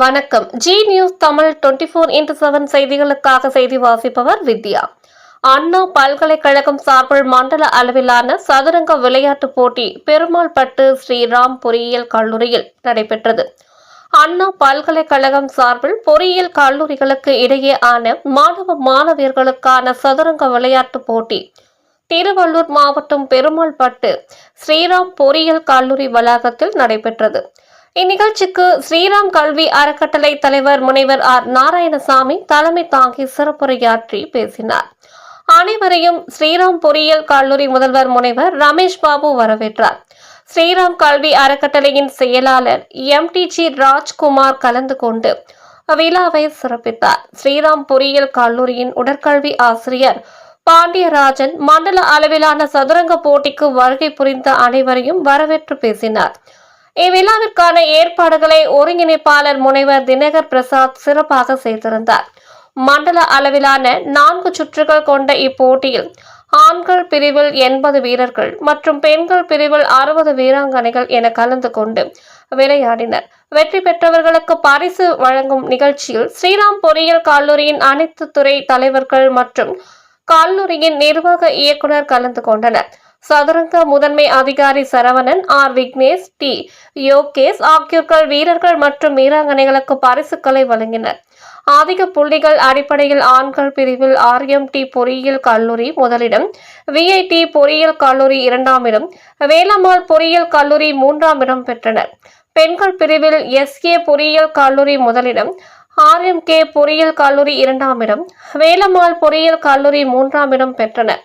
வணக்கம். Zee news Tamil twenty four into seven செய்திகளுக்காக செய்தி வாசிப்பவர் வித்யா. அண்ணா பல்கலைக்கழகம் சார்பில் மண்டல அளவிலான சதுரங்க விளையாட்டுப் போட்டி பெருமாள்பட்டு ஸ்ரீராம் பொறியியல் கல்லூரியில் நடைபெற்றது. அண்ணா பல்கலைக்கழகம் சார்பில் பொறியியல் கல்லூரிகளுக்கு இடையேயான மாணவ மாணவியர்களுக்கான சதுரங்க விளையாட்டுப் போட்டி திருவள்ளூர் மாவட்டம் பெருமாள்பட்டு ஸ்ரீராம் பொறியியல் கல்லூரி வளாகத்தில் நடைபெற்றது. இந்நிகழ்ச்சிக்கு ஸ்ரீராம் கல்வி அறக்கட்டளை தலைவர் முனைவர் ஆர் நாராயணசாமி தலைமை தாங்கி சிறப்புரையாற்றி பேசினார். அனைவரையும் ஸ்ரீராம் பொறியியல் கல்லூரி முதல்வர் முனைவர் ரமேஷ் பாபு வரவேற்றார். ஸ்ரீராம் கல்வி அறக்கட்டளையின் செயலாளர் எம் டி ஜி ராஜ்குமார் கலந்து கொண்டு விழாவை சிறப்பித்தார். ஸ்ரீராம் பொறியியல் கல்லூரியின் உடற்கல்வி ஆசிரியர் பாண்டியராஜன் மண்டல அளவிலான சதுரங்க போட்டிக்கு வருகை புரிந்த அனைவரையும் வரவேற்று பேசினார். இவ்விழாவிற்கான ஏற்பாடுகளை ஒருங்கிணைப்பாளர் முனைவர் தினகர் பிரசாத் சிறப்பாக செய்திருந்தார். மண்டல அளவிலான நான்கு சுற்றுகள் கொண்ட இப்போட்டியில் ஆண்கள் பிரிவில் எண்பது வீரர்கள் மற்றும் பெண்கள் பிரிவில் அறுபது வீராங்கனைகள் என கலந்து கொண்டு விளையாடினர். வெற்றி பெற்றவர்களுக்கு பரிசு வழங்கும் நிகழ்ச்சியில் ஸ்ரீராம் பொறியியல் கல்லூரியின் அனைத்து துறை தலைவர்கள் மற்றும் கல்லூரியின் நிர்வாக இயக்குனர் கலந்து கொண்டனர். சதுரங்க முதன்மை அதிகாரி சரவணன் ஆர். விக்னேஷ் டி. யோகேஷ் ஆகியோர்கள் வீரர்கள் மற்றும் வீராங்கனைகளுக்கு பரிசுகளை வழங்கினர். அதிக புள்ளிகள் அடிப்படையில் ஆண்கள் பிரிவில் ஆர்எம்டி பொறியியல் கல்லூரி முதலிடம் விஐடி பொறியியல் கல்லூரி இரண்டாம் இடம் வேலம்மாள் பொறியியல் கல்லூரி மூன்றாம் இடம் பெற்றனர். பெண்கள் பிரிவில் எஸ்ஏ பொறியியல் கல்லூரி முதலிடம் ஆர்எம்கே பொறியியல் கல்லூரி இரண்டாம் இடம் வேலம்மாள் பொறியியல் கல்லூரி மூன்றாம் இடம் பெற்றனர்.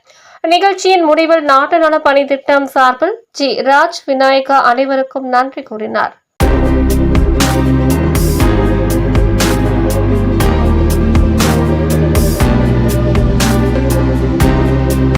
நிகழ்ச்சியின் முடிவில் நாட்டு நல பணி திட்டம் சார்பில் ஜி. ராஜ் விநாயகா அனைவருக்கும் நன்றி கூறினார்.